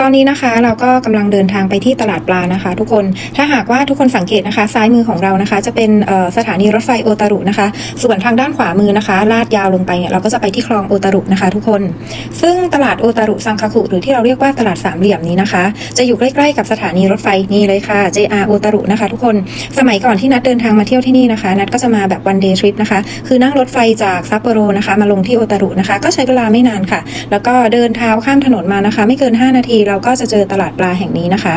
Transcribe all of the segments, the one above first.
ตอนนี้นะคะเราก็กำลังเดินทางไปที่ตลาดปลานะคะ ทุกคนถ้าหากว่าทุกคนสังเกตนะคะ ซ้ายมือของเรานะคะ จะเป็นสถานีรถไฟโอตารุนะคะ ส่วนทางด้านขวามือนะคะ ลาดยาวลงไปเนี่ยเราก็จะไปที่คลองโอตารุนะคะ ทุกคน ซึ่งตลาดโอตารุซังคาคุหรือที่เราเรียกว่าตลาดสามเหลี่ยมนี้นะคะ จะอยู่ใกล้ๆกับสถานีรถไฟนี่เลยค่ะ JR โอตารุนะคะ ทุกคนสมัยก่อนที่นัดเดินทางมาเที่ยวที่นี่นะคะ นัดก็จะมาแบบ one day trip นะคะ คือนั่งรถไฟจากซัปโปโรนะคะ มาลงที่โอตารุนะคะ ก็ใช้เวลาไม่นานค่ะ แล้วก็เดินเท้าข้ามถนนมานะคะ ไม่เกิน 5 นาทีเราก็จะเจอตลาดปลาแห่งนี้นะคะ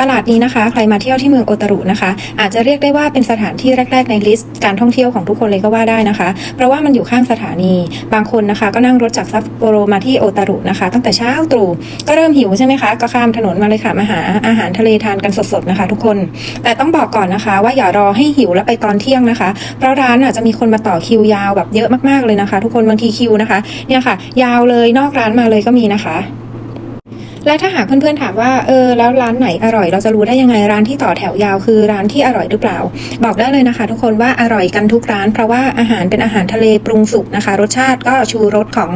ตลาดนี้นะคะ ใครมาเที่ยวที่เมืองโอตารุนะคะ อาจจะเรียกได้ว่าเป็นสถานที่แรก ๆ ในลิสต์การท่องเที่ยวของทุกคนเลยก็ว่าได้นะคะ เพราะว่ามันอยู่ข้างสถานี บางคนนะคะ ก็นั่งรถจากซัปโปโรมาที่โอตารุนะคะ ตั้งแต่เช้าตรู่ก็เริ่มหิวใช่ไหมคะ ก็ข้ามถนนมาเลยค่ะมาหาอาหารทะเลทานกันสดๆนะคะ ทุกคน แต่ต้องบอกก่อนนะคะ ว่าอย่ารอให้หิวแล้วไปตอนเที่ยงนะคะ เพราะร้านอะจะมีคนมาต่อคิวยาวแบบเยอะมากๆเลยนะคะ ทุกคนบางทีคิวนะคะเนี่ยค่ะ ยาวเลยนอกร้านมาเลยก็มีนะคะ และถ้าหากเพื่อนๆถามว่าเออแล้วร้านไหนอร่อย เราจะรู้ได้ยังไงร้านที่ต่อแถวยาวคือร้านที่อร่อยหรือเปล่า บอกได้เลยนะคะ ทุกคนว่าอร่อยกันทุกร้าน เพราะว่าอาหารเป็นอาหารทะเลปรุงสุกนะคะ รสชาติก็ชูรสของ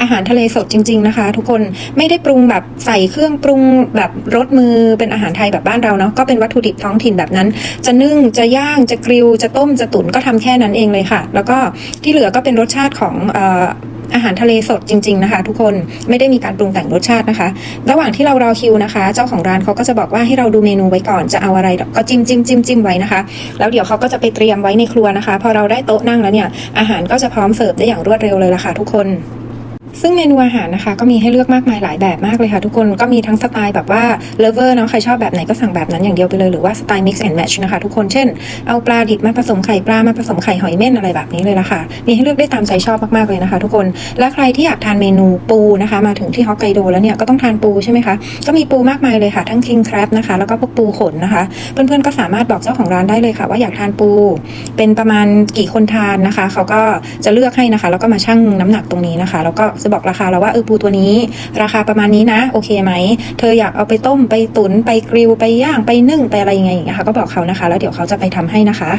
อาหารทะเลสดจริง ๆนะคะ ทุกคนไม่ได้ปรุงแบบใส่เครื่องปรุงแบบรสมือเป็นอาหารไทยแบบบ้านเราเนาะก็เป็นวัตถุดิบท้องถิ่นแบบนั้น จะนึ่งจะย่างจะกริลจะต้มจะตุ๋นก็ทำแค่นั้นเองเลยค่ะ แล้วก็ที่เหลือก็เป็นรสชาติของ อาหารทะเลสดจริง ๆนะคะ ทุกคนไม่ได้มีการปรุงแต่งรสชาตินะคะ ระหว่างที่เรารอคิวนะคะ เจ้าของร้านเขาก็จะบอกว่าให้เราดูเมนูไว้ก่อนจะเอาอะไรก็จิ้มจิ้มจิ้มจิ้มไว้นะคะ แล้วเดี๋ยวเขาก็จะไปเตรียมไว้ในครัวนะคะ พอเราได้โต๊ะนั่งแล้วเนี่ยอาหารก็จะพร้อมเสิร์ฟได้อย่างรวดเร็วเลยล่ะค่ะทุกคน ซึ่งเมนูอาหารนะคะ ก็มีให้เลือกมากมายหลายแบบมากเลยค่ะทุกคนก็มีทั้งสไตล์แบบว่า lover เนาะใครชอบแบบไหนก็สั่งแบบนั้นอย่างเดียวไปเลยหรือว่าสไตล์ mix and match นะคะทุกคนเช่นเอาปลาดิบมาผสมไข่ปลามาผสมไข่หอยเม่นอะไรแบบนี้เลยละค่ะมีให้เลือกได้ตามใจชอบมากๆเลยนะคะ ทุกคนและใครที่อยากทานเมนูปูนะคะ มาถึงที่ฮอกไกโดแล้วเนี่ยก็ต้องทานปูใช่ไหมคะก็มีปูมากมายเลยค่ะ ทั้ง king crab นะคะแล้วก็พวกปูขนนะคะ เพื่อนๆก็สามารถบอกเจ้าของร้านได้เลยค่ะ ว่าอยากทานปู เป็นประมาณกี่คนทานนะคะเขาก็จะเลือกให้นะคะ แล้วก็มาชั่งน้ำหนักตรงนี้นะคะ แล้วก็จะบอกราคาเราว่าเออปูตัวนี้ ราคาประมาณนี้นะ โอเคไหม เธออยากเอาไปต้มไปตุนไปกริลไปย่างไปนึ่งไปอะไรยังไงอย่างเงี้ยค่ะก็บอกเขานะคะ แล้วเดี๋ยวเขาจะไปทำให้นะคะ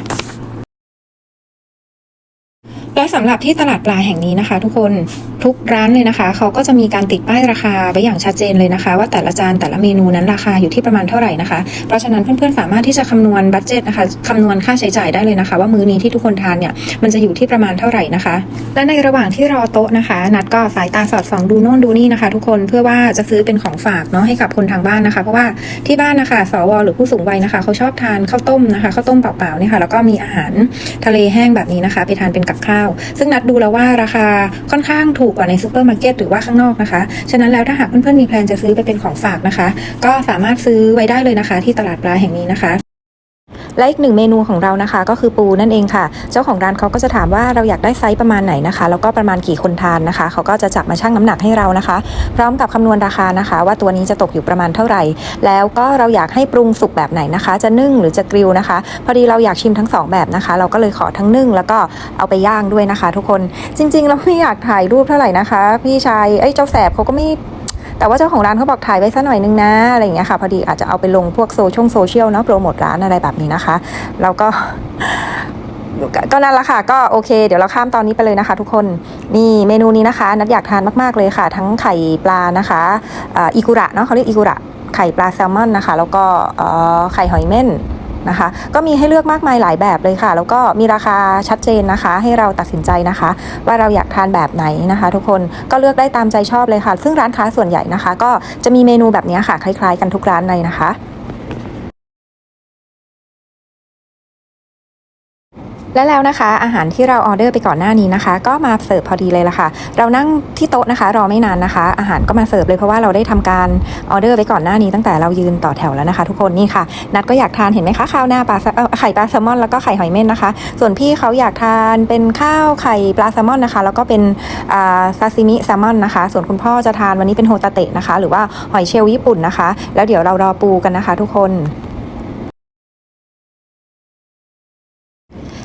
และสำหรับที่ตลาดปลาแห่งนี้นะคะ ทุกคนทุกร้านเลยนะคะ เขาก็จะมีการติดป้ายราคาไว้อย่างชัดเจนเลยนะคะ ว่าแต่ละจานแต่ละเมนูนั้นราคาอยู่ที่ประมาณเท่าไหร่นะคะ เพราะฉะนั้นเพื่อนๆสามารถที่จะคำนวณบัตเจตนะคะคำนวณค่าใช้จ่ายได้เลยนะคะ ว่ามื้อนี้ที่ทุกคนทานเนี่ยมันจะอยู่ที่ประมาณเท่าไหร่นะคะ และในระหว่างที่รอโต๊ะนะคะ นัดก็สายตาสอดส่องดูโน่นดูนี่นะคะ ทุกคนเพื่อว่าจะซื้อเป็นของฝากเนาะให้กับคนทางบ้านนะคะ เพราะว่าที่บ้านนะคะสวหรือผู้สูงวัยนะคะ เขาชอบทานข้าวต้มนะคะข้าวต้มเปล่าๆเนี่ยค่ะแล้วก็มีอาหารทะเลแห้งแบบนี้นะคะ ไปทานเป็นกับข้าวซึ่งนัดดูแล้วว่าราคาค่อนข้างถูกกว่าในซูเปอร์มาร์เก็ตหรือว่าข้างนอกนะคะ ฉะนั้นแล้วถ้าหากเพื่อนๆมีแพลนจะซื้อไปเป็นของฝากนะคะ ก็สามารถซื้อไว้ได้เลยนะคะ ที่ตลาดปลาแห่งนี้นะคะ และอีกหนึ่งเมนูของเรานะคะ ก็คือปูนั่นเองค่ะ เจ้าของร้านเขาก็จะถามว่าเราอยากได้ไซส์ประมาณไหนนะคะ แล้วก็ประมาณกี่คนทานนะคะ เขาก็จะจับมาชั่งน้ำหนักให้เรานะคะ พร้อมกับคำนวณราคานะคะ ว่าตัวนี้จะตกอยู่ประมาณเท่าไหร่ แล้วก็เราอยากให้ปรุงสุกแบบไหนนะคะ จะนึ่งหรือจะกริลนะคะ พอดีเราอยากชิมทั้งสองแบบนะคะ เราก็เลยขอทั้งนึ่งแล้วก็เอาไปย่างด้วยนะคะ ทุกคนจริงๆเราไม่อยากถ่ายรูปเท่าไหร่นะคะ พี่ชายเอ้เจ้าแสบเขาก็ไม่ แต่ว่าเจ้าของร้านเขาบอกถ่ายไว้สักหน่อยนึงนะอะไรอย่างเงี้ยค่ะพอดีอาจจะเอาไปลงพวกโซเชียลโซเชียลเนาะโปรโมทร้านอะไรแบบนี้นะคะ แล้วก็ก็นั่นแหละค่ะ ก็โอเค เดี๋ยวเราข้ามตอนนี้ไปเลยนะคะ ทุกคนนี่เมนูนี้นะคะ นัดอยากทานมากๆเลยค่ะ ทั้งไข่ปลานะคะอิกุระเนาะเขาเรียกอิกุระไข่ปลาแซลมอนนะคะ แล้วก็ไข่หอยเม่น นะคะ ก็มีให้เลือกมากมายหลายแบบเลยค่ะ แล้วก็มีราคาชัดเจนนะคะ ให้เราตัดสินใจนะคะ ว่าเราอยากทานแบบไหนนะคะ ทุกคนก็เลือกได้ตามใจชอบเลยค่ะ ซึ่งร้านค้าส่วนใหญ่นะคะ ก็จะมีเมนูแบบนี้ค่ะคล้าย ๆ กันทุกร้านเลยนะคะ และแล้วนะคะอาหารที่เราออเดอร์ไปก่อนหน้านี้นะคะ ก็มาเสิร์ฟพอดีเลยละค่ะ เรานั่งที่โต๊ะนะคะ รอไม่นานนะคะ อาหารก็มาเสิร์ฟเลยเพราะว่าเราได้ทำการออเดอร์ไปก่อนหน้านี้ตั้งแต่เรายืนต่อแถวแล้วนะคะ ทุกคนนี่ค่ะ นัดก็อยากทานเห็นไหมคะข้าวหน้าปลาไข่ปลาแซลมอนแล้วก็ไข่หอยเม่นนะคะ ส่วนพี่เขาอยากทานเป็นข้าวไข่ปลาแซลมอนนะคะ แล้วก็เป็นซาซิมิแซลมอนนะคะ ส่วนคุณพ่อจะทานวันนี้เป็นโฮตาเตะนะคะ หรือว่าหอยเชลล์ญี่ปุ่นนะคะ แล้วเดี๋ยวเรารอปูกันนะคะ ทุกคน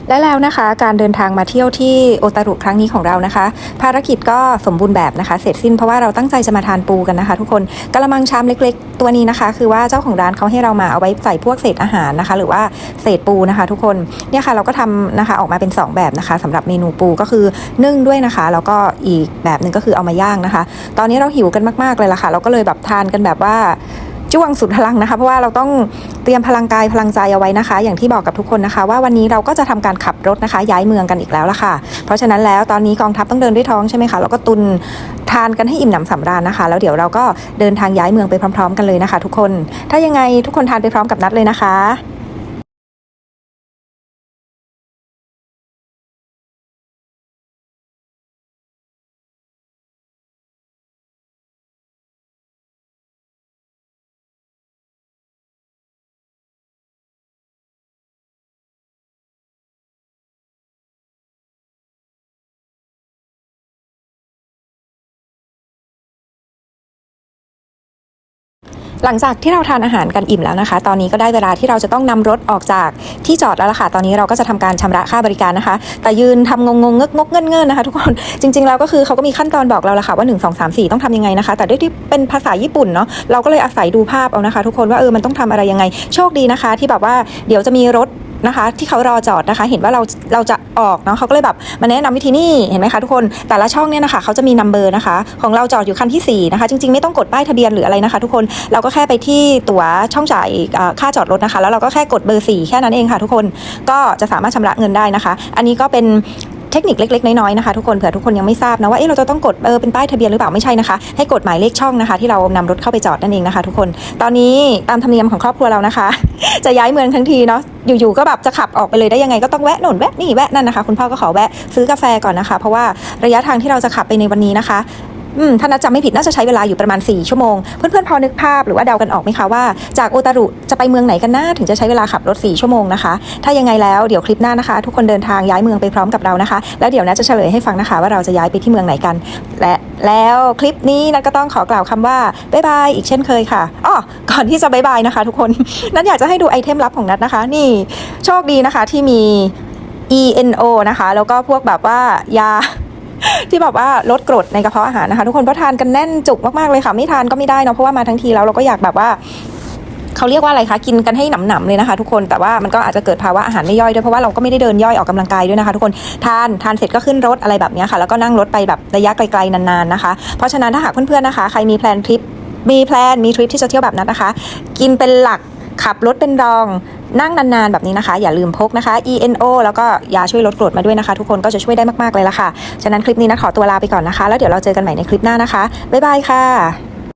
และแล้วนะคะการเดินทางมาเที่ยวที่โอตารุครั้งนี้ของเรานะคะ ภารกิจก็สมบูรณ์แบบนะคะ เสร็จสิ้นเพราะว่าเราตั้งใจจะมาทานปูกันนะคะ ทุกคนกระมังชามเล็ก ๆ ตัวนี้นะคะ คือว่าเจ้าของร้านเขาให้เรามาเอาไว้ใส่พวกเศษอาหารนะคะ หรือว่าเศษปูนะคะ ทุกคนเนี่ยค่ะเราก็ทำนะคะออกมาเป็น 2 แบบนะคะสำหรับเมนูปูก็คือนึ่งด้วยนะคะแล้วก็อีกแบบหนึ่งก็คือเอามาย่างนะคะ ตอนนี้เราหิวกันมากๆเลยล่ะค่ะ เราก็เลยแบบทานกันแบบว่า จ้วงสุดพลังนะคะ เพราะว่าเราต้องเตรียมพลังกายพลังใจเอาไว้นะคะ อย่างที่บอกกับทุกคนนะคะ ว่าวันนี้เราก็จะทำการขับรถนะคะ ย้ายเมืองกันอีกแล้วละค่ะ เพราะฉะนั้นแล้วตอนนี้กองทัพต้องเดินด้วยท้องใช่ไหมคะเราก็ตุนทานกันให้อิ่มหนำสำราญนะคะ แล้วเดี๋ยวเราก็เดินทางย้ายเมืองไปพร้อม ๆ กันเลยนะคะ ทุกคน ถ้ายังไงทุกคนทานไปพร้อมกับนัดเลยนะคะ หลังจากที่เราทานอาหารกันอิ่มแล้วนะคะ ตอนนี้ก็ได้เวลาที่เราจะต้องนำรถออกจากที่จอดแล้วล่ะค่ะ ตอนนี้เราก็จะทำการชำระค่าบริการนะคะ แต่ยืนทำงงงๆเงกงกเงินเงินนะคะ ทุกคน จริงๆแล้วก็คือเขาก็มีขั้นตอนบอกเราละค่ะว่า 1 2 3 4 ต้องทำยังไงนะคะ แต่ด้วยที่เป็นภาษาญี่ปุ่นเนาะ เราก็เลยอาศัยดูภาพเอานะคะ ทุกคนว่าเออ มันต้องทำอะไรยังไง โชคดีนะคะ ที่แบบว่าเดี๋ยวจะมีรถ นะคะ ที่เขารอจอดนะคะ เห็นว่าเราเราจะออกเนาะเขาก็เลยแบบมาแนะนำวิธีนี่เห็นไหมคะทุกคนแต่ละช่องเนี่ยนะคะเขาจะมีนัมเบอร์นะคะ ของเราจอดอยู่คันที่4นะคะจริงๆไม่ต้องกดป้ายทะเบียนหรืออะไรนะคะ ทุกคนเราก็แค่ไปที่ตั๋วช่องจ่ายค่าจอดรถนะคะ แล้วเราก็แค่กดเบอร์4แค่นั้นเองค่ะ ทุกคนก็จะสามารถชำระเงินได้นะคะ อันนี้ก็เป็น เทคนิคเล็กๆ น้อยๆนะคะทุกคนเผื่อทุกคนยังไม่ทราบนะว่าเอ๊ะเราจะต้องกดเออเป็นป้ายทะเบียนหรือเปล่าไม่ใช่นะคะ ให้กดหมายเลขช่องนะคะที่เรานำรถเข้าไปจอดนั่นเองนะคะ ทุกคนตอนนี้ตามธรรมเนียมของครอบครัวเรานะคะ จะย้ายเมืองทั้งทีเนาะอยู่ๆก็แบบจะขับออกไปเลยได้ยังไงก็ต้องแวะหน่นแวะนี่แวะนั่นนะคะ คุณพ่อก็ขอแวะซื้อกาแฟก่อนนะคะ เพราะว่าระยะทางที่เราจะขับไปในวันนี้นะคะ อืมถ้านัดจำไม่ผิดน่าจะใช้เวลาอยู่ประมาณ 4 ชั่วโมง เพื่อนๆพอนึกภาพหรือว่าเดากันออกไหมคะว่าจากโอตารุจะไปเมืองไหนกันนะถึงจะใช้เวลาขับรถ 4 ชั่วโมงนะคะ ถ้ายังไงแล้วเดี๋ยวคลิปหน้านะคะ ทุกคนเดินทางย้ายเมืองไปพร้อมกับเรานะคะ แล้วเดี๋ยวนัดจะเฉลยให้ฟังนะคะว่าเราจะย้ายไปที่เมืองไหนกัน และแล้วคลิปนี้นัดก็ต้องขอกล่าวคำว่าบ๊ายบายอีกเช่นเคยค่ะอ้อก่อนที่จะบ๊ายบายนะคะ ทุกคนนัดอยากจะให้ดูไอเทมลับของนัดนะคะ นี่โชคดีนะคะที่มี ENO นะคะ แล้วก็พวกแบบว่ายา ที่แบบว่าลดกรดในกระเพาะอาหารนะคะ ทุกคนเพราะทานกันแน่นจุกมากๆเลยค่ะ ไม่ทานก็ไม่ได้เนาะเพราะว่ามาทั้งทีแล้วเราก็อยากแบบว่าเขาเรียกว่าอะไรคะกินกันให้หนำๆเลยนะคะ ทุกคนแต่ว่ามันก็อาจจะเกิดภาวะอาหารไม่ย่อยด้วยเพราะว่าเราก็ไม่ได้เดินย่อยออกกำลังกายด้วยนะคะ ทุกคนทานทานเสร็จก็ขึ้นรถอะไรแบบนี้ค่ะ แล้วก็นั่งรถไปแบบระยะไกลๆนานๆนะคะ เพราะฉะนั้นถ้าหากเพื่อนๆนะคะ ใครมีแพลนทริปมีแพลนมีทริปที่จะเที่ยวแบบนั้นนะคะ กินเป็นหลัก ขับรถเป็นรอง นั่งนานๆแบบนี้นะคะ อย่าลืมพกนะคะ ENO แล้วก็ยาช่วยลดกรดมาด้วยนะคะ ทุกคนก็จะช่วยได้มากๆเลยละค่ะ ฉะนั้นคลิปนี้นะขอตัวลาไปก่อนนะคะ แล้วเดี๋ยวเราเจอกันใหม่ในคลิปหน้านะคะบ๊ายบายค่ะ